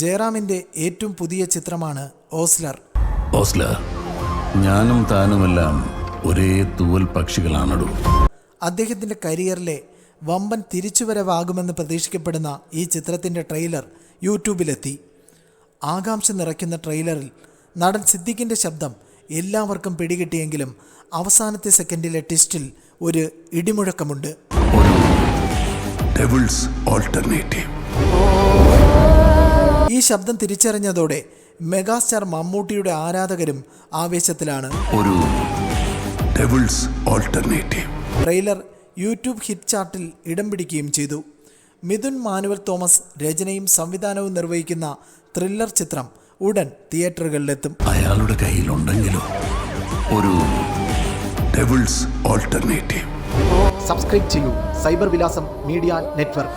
ജയറാമിന്റെ ഏറ്റവും പുതിയ ചിത്രമാണ് ഓസ്ലർ. ഓസ്ലർ ഞാനും താനുമെല്ലാം ഒരേ തൂവൽ പക്ഷികളാണടൂ. അദ്ദേഹത്തിന്റെ കരിയറിലെ വമ്പൻ തിരിച്ചുവരവാകുമെന്ന് പ്രതീക്ഷിക്കപ്പെടുന്ന ഈ ചിത്രത്തിന്റെ ട്രെയിലർ യൂട്യൂബിലെത്തി. ആകാംക്ഷ നിറയ്ക്കുന്ന ട്രെയിലറിൽ നടൻ സിദ്ദിഖിന്റെ ശബ്ദം എല്ലാവർക്കും പിടികിട്ടിയെങ്കിലും അവസാനത്തെ സെക്കൻഡിലെ ട്വിസ്റ്റിൽ ഒരു ഇടിമുഴക്കമുണ്ട്. Devils alternative. ഈ ശബ്ദം തിരിച്ചറിഞ്ഞതോടെ മെഗാസ്റ്റാർ മമ്മൂട്ടിയുടെ ആരാധകരും ആവേശത്തിലാണ്. ഒരു ട്രെയിലർ യൂട്യൂബ് ഹിറ്റ് ചാർട്ടിൽ ഇടം പിടിക്കുകയും ചെയ്തു. മിഥുൻ മാനുവൽ തോമസ് രചനയും സംവിധാനവും നിർവഹിക്കുന്ന ത്രില്ലർ ചിത്രം ഉടൻ തിയേറ്ററുകളിലെത്തും. അയാളുടെ കയ്യിലുണ്ടെങ്കിലോ ഒരു സബ്സ്ക്രൈബ് ചെയ്യൂ. സൈബർ വിലാസം മീഡിയ നെറ്റ്വർക്ക്.